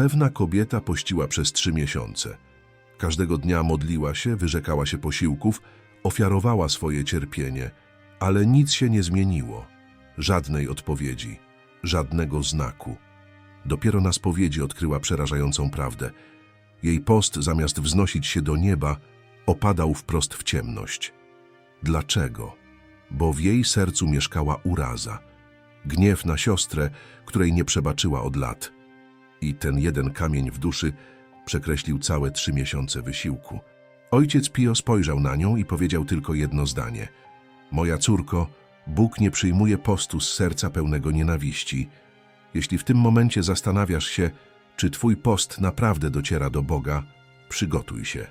Pewna kobieta pościła przez trzy miesiące. Każdego dnia modliła się, wyrzekała się posiłków, ofiarowała swoje cierpienie, ale nic się nie zmieniło. Żadnej odpowiedzi, żadnego znaku. Dopiero na spowiedzi odkryła przerażającą prawdę. Jej post, zamiast wznosić się do nieba, opadał wprost w ciemność. Dlaczego? Bo w jej sercu mieszkała uraza, gniew na siostrę, której nie przebaczyła od lat. I ten jeden kamień w duszy przekreślił całe trzy miesiące wysiłku. Ojciec Pio spojrzał na nią i powiedział tylko jedno zdanie. Moja córko, Bóg nie przyjmuje postu z serca pełnego nienawiści. Jeśli w tym momencie zastanawiasz się, czy twój post naprawdę dociera do Boga, przygotuj się.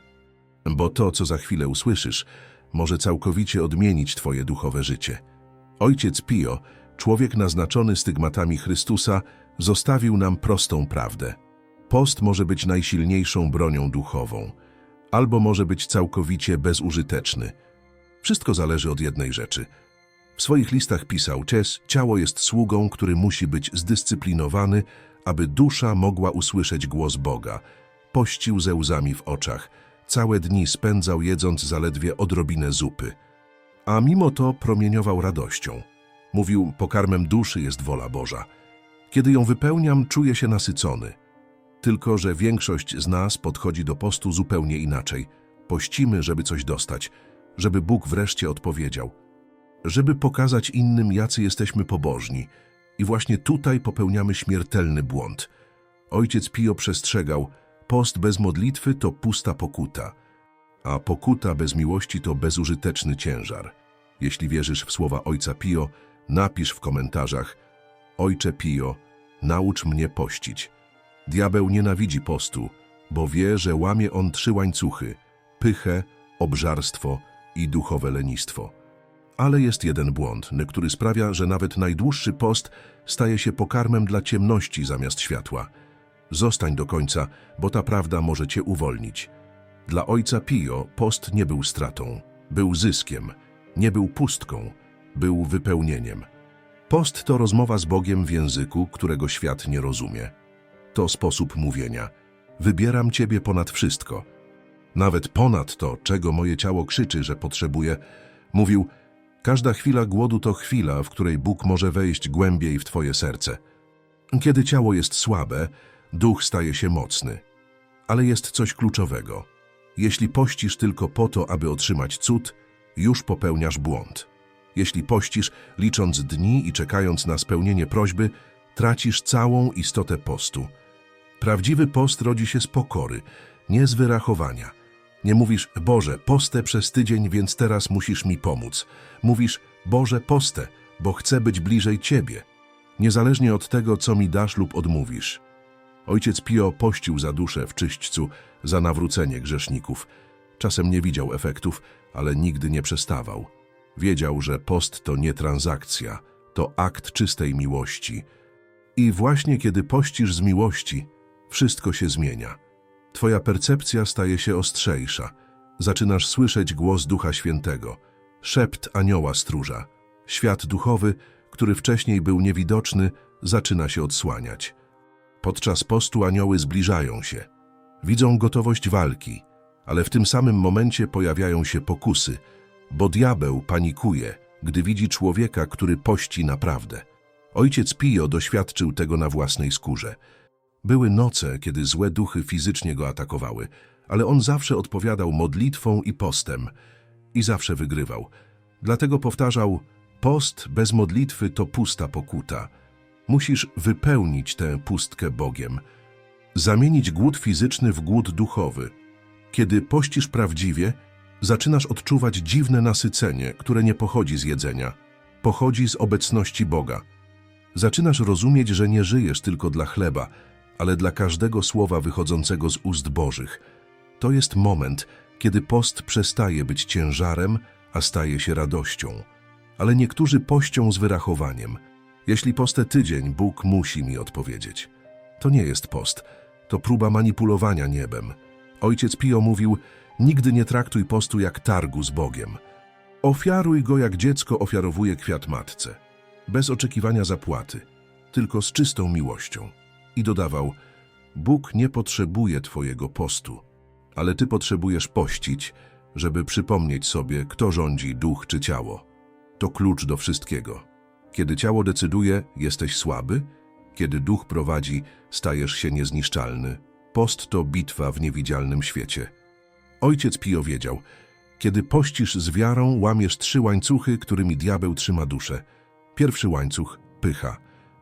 Bo to, co za chwilę usłyszysz, może całkowicie odmienić twoje duchowe życie. Ojciec Pio, człowiek naznaczony stygmatami Chrystusa, zostawił nam prostą prawdę. Post może być najsilniejszą bronią duchową, albo może być całkowicie bezużyteczny. Wszystko zależy od jednej rzeczy. W swoich listach pisał, Cies, ciało jest sługą, który musi być zdyscyplinowany, aby dusza mogła usłyszeć głos Boga. Pościł ze łzami w oczach. Całe dni spędzał jedząc zaledwie odrobinę zupy. A mimo to promieniował radością. Mówił, pokarmem duszy jest wola Boża. Kiedy ją wypełniam, czuję się nasycony. Tylko, że większość z nas podchodzi do postu zupełnie inaczej. Pościmy, żeby coś dostać, żeby Bóg wreszcie odpowiedział, żeby pokazać innym, jacy jesteśmy pobożni. I właśnie tutaj popełniamy śmiertelny błąd. Ojciec Pio przestrzegał, post bez modlitwy to pusta pokuta, a pokuta bez miłości to bezużyteczny ciężar. Jeśli wierzysz w słowa Ojca Pio, napisz w komentarzach Ojcze Pio, naucz mnie pościć. Diabeł nienawidzi postu, bo wie, że łamie on trzy łańcuchy pychę, obżarstwo i duchowe lenistwo. Ale jest jeden błąd, który sprawia, że nawet najdłuższy post staje się pokarmem dla ciemności zamiast światła. Zostań do końca, bo ta prawda może cię uwolnić. Dla ojca Pio post nie był stratą, był zyskiem, nie był pustką, był wypełnieniem. Post to rozmowa z Bogiem w języku, którego świat nie rozumie. To sposób mówienia. Wybieram Ciebie ponad wszystko. Nawet ponad to, czego moje ciało krzyczy, że potrzebuje. Mówił, każda chwila głodu to chwila, w której Bóg może wejść głębiej w Twoje serce. Kiedy ciało jest słabe, duch staje się mocny. Ale jest coś kluczowego. Jeśli pościsz tylko po to, aby otrzymać cud, już popełniasz błąd. Jeśli pościsz, licząc dni i czekając na spełnienie prośby, tracisz całą istotę postu. Prawdziwy post rodzi się z pokory, nie z wyrachowania. Nie mówisz, Boże, postę przez tydzień, więc teraz musisz mi pomóc. Mówisz, Boże, postę, bo chcę być bliżej Ciebie. Niezależnie od tego, co mi dasz lub odmówisz. Ojciec Pio pościł za duszę w czyśćcu, za nawrócenie grzeszników. Czasem nie widział efektów, ale nigdy nie przestawał. Wiedział, że post to nie transakcja, to akt czystej miłości. I właśnie kiedy pościsz z miłości, wszystko się zmienia. Twoja percepcja staje się ostrzejsza. Zaczynasz słyszeć głos Ducha Świętego, szept anioła stróża. Świat duchowy, który wcześniej był niewidoczny, zaczyna się odsłaniać. Podczas postu anioły zbliżają się. Widzą gotowość walki, ale w tym samym momencie pojawiają się pokusy, bo diabeł panikuje, gdy widzi człowieka, który pości naprawdę. Ojciec Pio doświadczył tego na własnej skórze. Były noce, kiedy złe duchy fizycznie go atakowały, ale on zawsze odpowiadał modlitwą i postem i zawsze wygrywał. Dlatego powtarzał: Post bez modlitwy to pusta pokuta. Musisz wypełnić tę pustkę Bogiem, zamienić głód fizyczny w głód duchowy. Kiedy pościsz prawdziwie, zaczynasz odczuwać dziwne nasycenie, które nie pochodzi z jedzenia, pochodzi z obecności Boga. Zaczynasz rozumieć, że nie żyjesz tylko dla chleba, ale dla każdego słowa wychodzącego z ust Bożych. To jest moment, kiedy post przestaje być ciężarem, a staje się radością. Ale niektórzy pością z wyrachowaniem. Jeśli postę tydzień, Bóg musi mi odpowiedzieć. To nie jest post, to próba manipulowania niebem. Ojciec Pio mówił, nigdy nie traktuj postu jak targu z Bogiem. Ofiaruj go jak dziecko ofiarowuje kwiat matce, bez oczekiwania zapłaty, tylko z czystą miłością. I dodawał, Bóg nie potrzebuje twojego postu, ale ty potrzebujesz pościć, żeby przypomnieć sobie, kto rządzi duch czy ciało. To klucz do wszystkiego. Kiedy ciało decyduje, jesteś słaby, kiedy duch prowadzi, stajesz się niezniszczalny. Post to bitwa w niewidzialnym świecie. Ojciec Pio wiedział, kiedy pościsz z wiarą, łamiesz trzy łańcuchy, którymi diabeł trzyma duszę. Pierwszy łańcuch – pycha.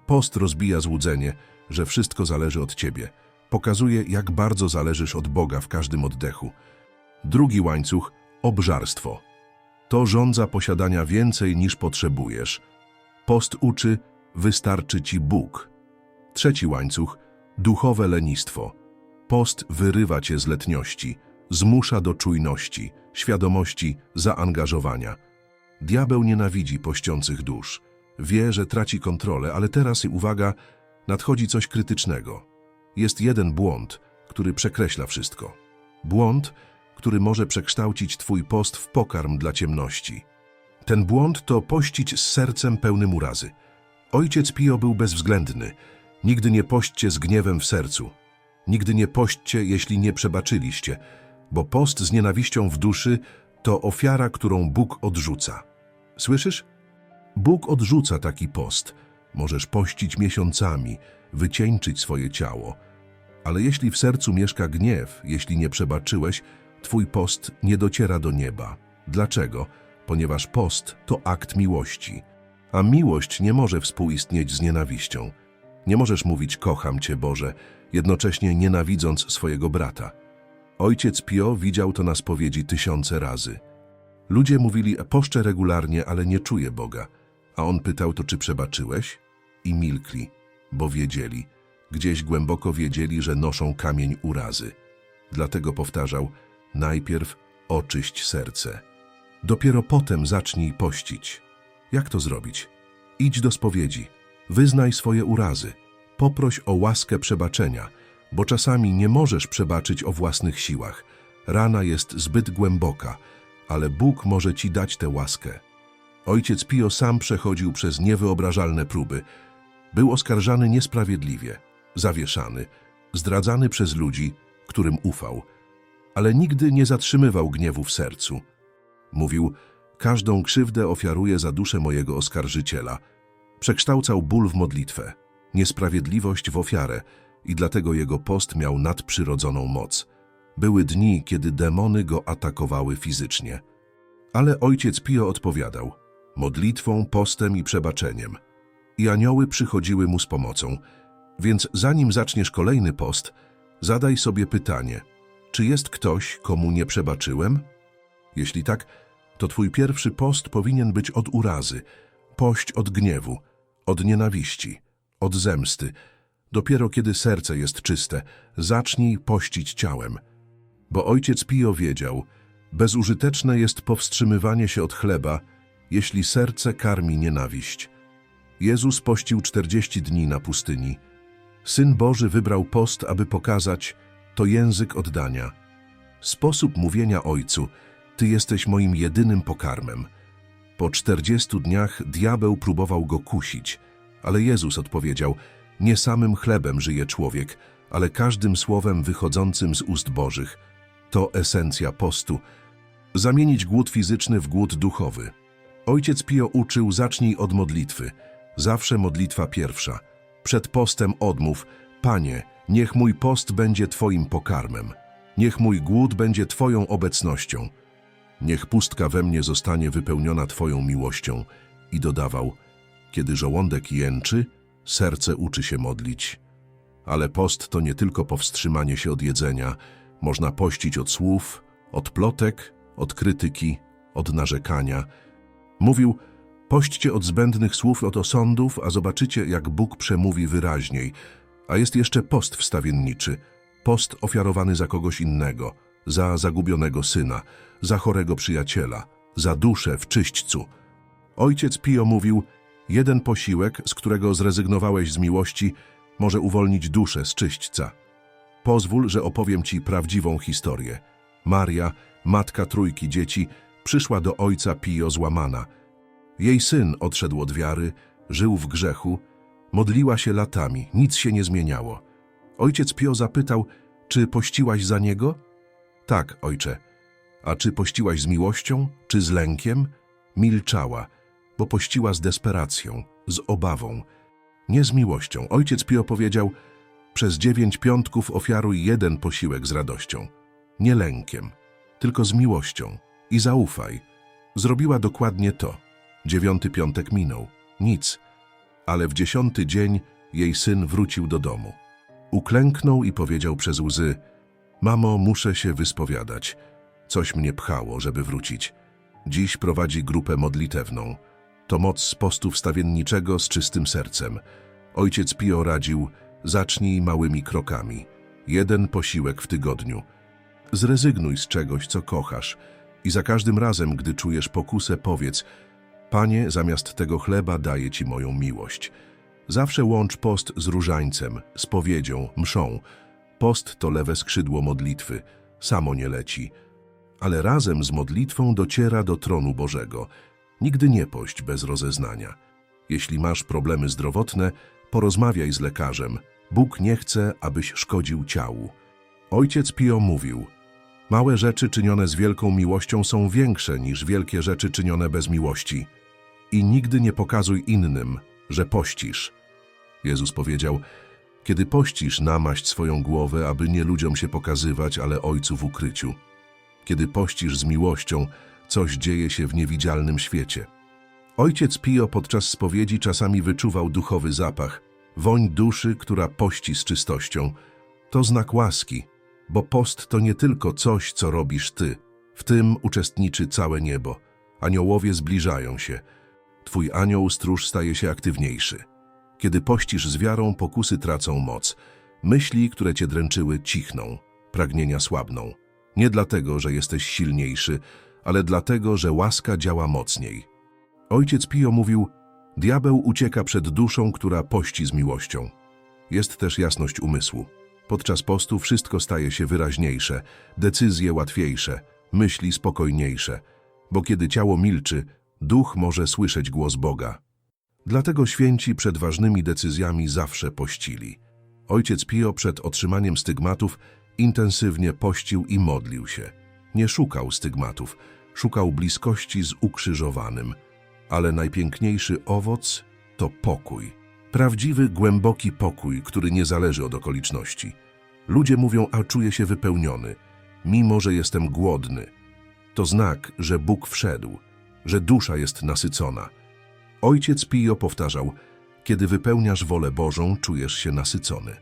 Post rozbija złudzenie, że wszystko zależy od ciebie. Pokazuje, jak bardzo zależysz od Boga w każdym oddechu. Drugi łańcuch – obżarstwo. To żądza posiadania więcej niż potrzebujesz. Post uczy, wystarczy ci Bóg. Trzeci łańcuch – duchowe lenistwo. Post wyrywa cię z letniości, zmusza do czujności, świadomości, zaangażowania. Diabeł nienawidzi pościących dusz. Wie, że traci kontrolę, ale teraz, uwaga, nadchodzi coś krytycznego. Jest jeden błąd, który przekreśla wszystko. Błąd, który może przekształcić twój post w pokarm dla ciemności. Ten błąd to pościć z sercem pełnym urazy. Ojciec Pio był bezwzględny. Nigdy nie pośćcie z gniewem w sercu. Nigdy nie pośćcie, jeśli nie przebaczyliście, bo post z nienawiścią w duszy to ofiara, którą Bóg odrzuca. Słyszysz? Bóg odrzuca taki post. Możesz pościć miesiącami, wycieńczyć swoje ciało. Ale jeśli w sercu mieszka gniew, jeśli nie przebaczyłeś, twój post nie dociera do nieba. Dlaczego? Ponieważ post to akt miłości. A miłość nie może współistnieć z nienawiścią. Nie możesz mówić kocham Cię, Boże, jednocześnie nienawidząc swojego brata. Ojciec Pio widział to na spowiedzi tysiące razy. Ludzie mówili, poszczę regularnie, ale nie czuję Boga. A on pytał, to czy przebaczyłeś? I milkli, bo wiedzieli, gdzieś głęboko wiedzieli, że noszą kamień urazy. Dlatego powtarzał, najpierw oczyść serce. Dopiero potem zacznij pościć. Jak to zrobić? Idź do spowiedzi, wyznaj swoje urazy, poproś o łaskę przebaczenia, bo czasami nie możesz przebaczyć o własnych siłach. Rana jest zbyt głęboka, ale Bóg może ci dać tę łaskę. Ojciec Pio sam przechodził przez niewyobrażalne próby. Był oskarżany niesprawiedliwie, zawieszany, zdradzany przez ludzi, którym ufał, ale nigdy nie zatrzymywał gniewu w sercu. Mówił, każdą krzywdę ofiaruję za duszę mojego oskarżyciela. Przekształcał ból w modlitwę, niesprawiedliwość w ofiarę i dlatego jego post miał nadprzyrodzoną moc. Były dni, kiedy demony go atakowały fizycznie. Ale ojciec Pio odpowiadał modlitwą, postem i przebaczeniem. I anioły przychodziły mu z pomocą. Więc zanim zaczniesz kolejny post, zadaj sobie pytanie, czy jest ktoś, komu nie przebaczyłem? Jeśli tak, to twój pierwszy post powinien być od urazy, pość od gniewu, od nienawiści, od zemsty. Dopiero kiedy serce jest czyste, zacznij pościć ciałem. Bo ojciec Pio wiedział, bezużyteczne jest powstrzymywanie się od chleba, jeśli serce karmi nienawiść. Jezus pościł czterdzieści dni na pustyni. Syn Boży wybrał post, aby pokazać, to język oddania. Sposób mówienia Ojcu, Ty jesteś moim jedynym pokarmem. Po czterdziestu dniach diabeł próbował go kusić, ale Jezus odpowiedział, nie samym chlebem żyje człowiek, ale każdym słowem wychodzącym z ust Bożych. To esencja postu. Zamienić głód fizyczny w głód duchowy. Ojciec Pio uczył, zacznij od modlitwy. Zawsze modlitwa pierwsza. Przed postem odmów, Panie, niech mój post będzie Twoim pokarmem. Niech mój głód będzie Twoją obecnością. Niech pustka we mnie zostanie wypełniona Twoją miłością. I dodawał, kiedy żołądek jęczy, serce uczy się modlić. Ale post to nie tylko powstrzymanie się od jedzenia. Można pościć od słów, od plotek, od krytyki, od narzekania. Mówił, pośćcie od zbędnych słów, od osądów, a zobaczycie, jak Bóg przemówi wyraźniej. A jest jeszcze post wstawienniczy, post ofiarowany za kogoś innego, za zagubionego syna, za chorego przyjaciela, za duszę w czyśćcu. Ojciec Pio mówił, jeden posiłek, z którego zrezygnowałeś z miłości, może uwolnić duszę z czyśćca. Pozwól, że opowiem ci prawdziwą historię. Maria, matka trójki dzieci, przyszła do ojca Pio złamana. Jej syn odszedł od wiary, żył w grzechu, modliła się latami, nic się nie zmieniało. Ojciec Pio zapytał, czy pościłaś za niego? Tak, ojcze. A czy pościłaś z miłością, czy z lękiem? Milczała, bo pościła z desperacją, z obawą. Nie z miłością. Ojciec Pio powiedział, przez dziewięć piątków ofiaruj jeden posiłek z radością. Nie lękiem, tylko z miłością. I zaufaj. Zrobiła dokładnie to. Dziewiąty piątek minął. Nic. Ale w dziesiąty dzień jej syn wrócił do domu. Uklęknął i powiedział przez łzy, Mamo, muszę się wyspowiadać. Coś mnie pchało, żeby wrócić. Dziś prowadzi grupę modlitewną. To moc postu wstawienniczego z czystym sercem. Ojciec Pio radził, zacznij małymi krokami. Jeden posiłek w tygodniu. Zrezygnuj z czegoś, co kochasz i za każdym razem, gdy czujesz pokusę, powiedz Panie, zamiast tego chleba daję Ci moją miłość. Zawsze łącz post z różańcem, spowiedzią, mszą. Post to lewe skrzydło modlitwy, samo nie leci, ale razem z modlitwą dociera do tronu Bożego. Nigdy nie pość bez rozeznania. Jeśli masz problemy zdrowotne, porozmawiaj z lekarzem. Bóg nie chce, abyś szkodził ciału. Ojciec Pio mówił, małe rzeczy czynione z wielką miłością są większe niż wielkie rzeczy czynione bez miłości. I nigdy nie pokazuj innym, że pościsz. Jezus powiedział, kiedy pościsz, namaść swoją głowę, aby nie ludziom się pokazywać, ale Ojcu w ukryciu. Kiedy pościsz z miłością, coś dzieje się w niewidzialnym świecie. Ojciec Pio podczas spowiedzi czasami wyczuwał duchowy zapach, woń duszy, która pości z czystością. To znak łaski, bo post to nie tylko coś, co robisz ty. W tym uczestniczy całe niebo. Aniołowie zbliżają się. Twój anioł stróż staje się aktywniejszy. Kiedy pościsz z wiarą, pokusy tracą moc. Myśli, które cię dręczyły, cichną. Pragnienia słabną. Nie dlatego, że jesteś silniejszy, ale dlatego, że łaska działa mocniej. Ojciec Pio mówił, diabeł ucieka przed duszą, która pości z miłością. Jest też jasność umysłu. Podczas postu wszystko staje się wyraźniejsze, decyzje łatwiejsze, myśli spokojniejsze, bo kiedy ciało milczy, duch może słyszeć głos Boga. Dlatego święci przed ważnymi decyzjami zawsze pościli. Ojciec Pio przed otrzymaniem stygmatów intensywnie pościł i modlił się. Nie szukał stygmatów, szukał bliskości z ukrzyżowanym. Ale najpiękniejszy owoc to pokój. Prawdziwy, głęboki pokój, który nie zależy od okoliczności. Ludzie mówią, a czuję się wypełniony, mimo że jestem głodny. To znak, że Bóg wszedł, że dusza jest nasycona. Ojciec Pio powtarzał, kiedy wypełniasz wolę Bożą, czujesz się nasycony.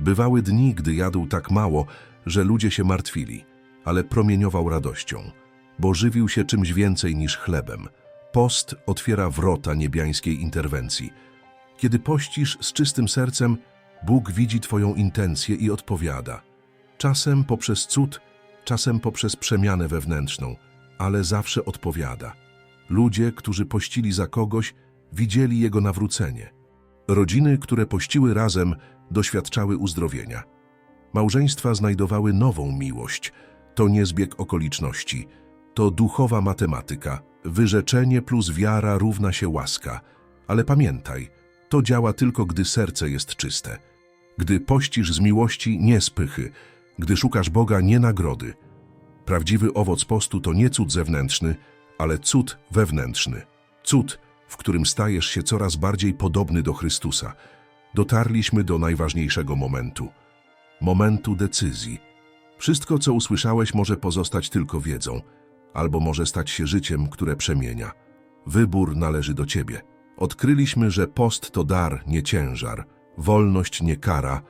Bywały dni, gdy jadł tak mało, że ludzie się martwili, ale promieniował radością, bo żywił się czymś więcej niż chlebem. Post otwiera wrota niebiańskiej interwencji. Kiedy pościsz z czystym sercem, Bóg widzi Twoją intencję i odpowiada. Czasem poprzez cud, czasem poprzez przemianę wewnętrzną, ale zawsze odpowiada. Ludzie, którzy pościli za kogoś, widzieli jego nawrócenie. Rodziny, które pościły razem, doświadczały uzdrowienia. Małżeństwa znajdowały nową miłość. To nie zbieg okoliczności. To duchowa matematyka. Wyrzeczenie plus wiara równa się łaska. Ale pamiętaj, to działa tylko, gdy serce jest czyste. Gdy pościsz z miłości, nie z pychy. Gdy szukasz Boga, nie nagrody. Prawdziwy owoc postu to nie cud zewnętrzny, ale cud wewnętrzny. Cud, w którym stajesz się coraz bardziej podobny do Chrystusa. Dotarliśmy do najważniejszego momentu. Momentu decyzji. Wszystko, co usłyszałeś, może pozostać tylko wiedzą, albo może stać się życiem, które przemienia. Wybór należy do ciebie. Odkryliśmy, że post to dar, nie ciężar, wolność nie kara.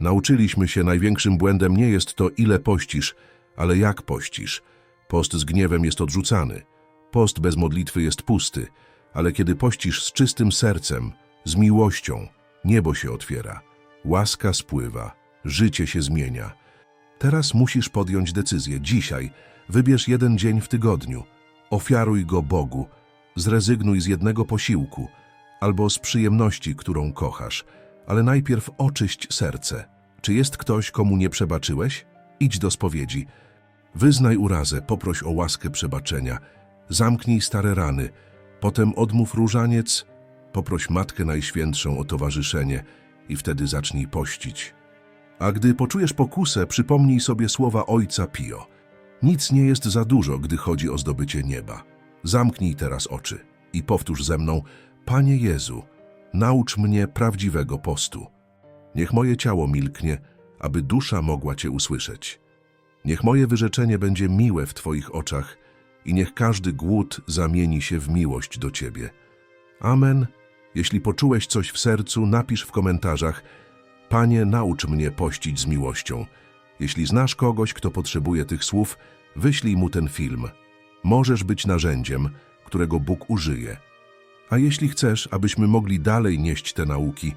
Nauczyliśmy się, największym błędem nie jest to, ile pościsz, ale jak pościsz. Post z gniewem jest odrzucany. Post bez modlitwy jest pusty, ale kiedy pościsz z czystym sercem, z miłością, niebo się otwiera, łaska spływa, życie się zmienia. Teraz musisz podjąć decyzję. Dzisiaj wybierz jeden dzień w tygodniu. Ofiaruj go Bogu. Zrezygnuj z jednego posiłku albo z przyjemności, którą kochasz. Ale najpierw oczyść serce. Czy jest ktoś, komu nie przebaczyłeś? Idź do spowiedzi. Wyznaj urazę, poproś o łaskę przebaczenia. Zamknij stare rany. Potem odmów różaniec, poproś Matkę Najświętszą o towarzyszenie i wtedy zacznij pościć. A gdy poczujesz pokusę, przypomnij sobie słowa ojca Pio. Nic nie jest za dużo, gdy chodzi o zdobycie nieba. Zamknij teraz oczy i powtórz ze mną: Panie Jezu, naucz mnie prawdziwego postu. Niech moje ciało milknie, aby dusza mogła Cię usłyszeć. Niech moje wyrzeczenie będzie miłe w Twoich oczach i niech każdy głód zamieni się w miłość do Ciebie. Amen. Jeśli poczułeś coś w sercu, napisz w komentarzach: Panie, naucz mnie pościć z miłością. Jeśli znasz kogoś, kto potrzebuje tych słów, wyślij mu ten film. Możesz być narzędziem, którego Bóg użyje. A jeśli chcesz, abyśmy mogli dalej nieść te nauki,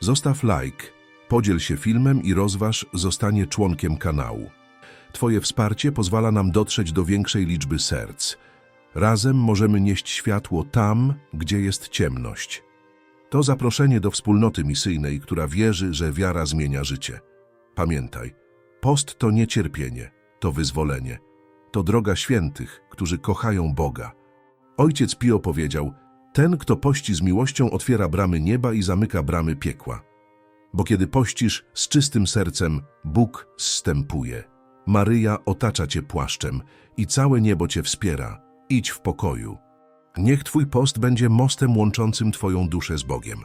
zostaw like, podziel się filmem i rozważ zostanie członkiem kanału. Twoje wsparcie pozwala nam dotrzeć do większej liczby serc. Razem możemy nieść światło tam, gdzie jest ciemność. To zaproszenie do wspólnoty misyjnej, która wierzy, że wiara zmienia życie. Pamiętaj, post to nie cierpienie, to wyzwolenie. To droga świętych, którzy kochają Boga. Ojciec Pio powiedział, ten, kto pości z miłością, otwiera bramy nieba i zamyka bramy piekła. Bo kiedy pościsz z czystym sercem, Bóg zstępuje. Maryja otacza cię płaszczem i całe niebo cię wspiera. Idź w pokoju. Niech twój post będzie mostem łączącym twoją duszę z Bogiem.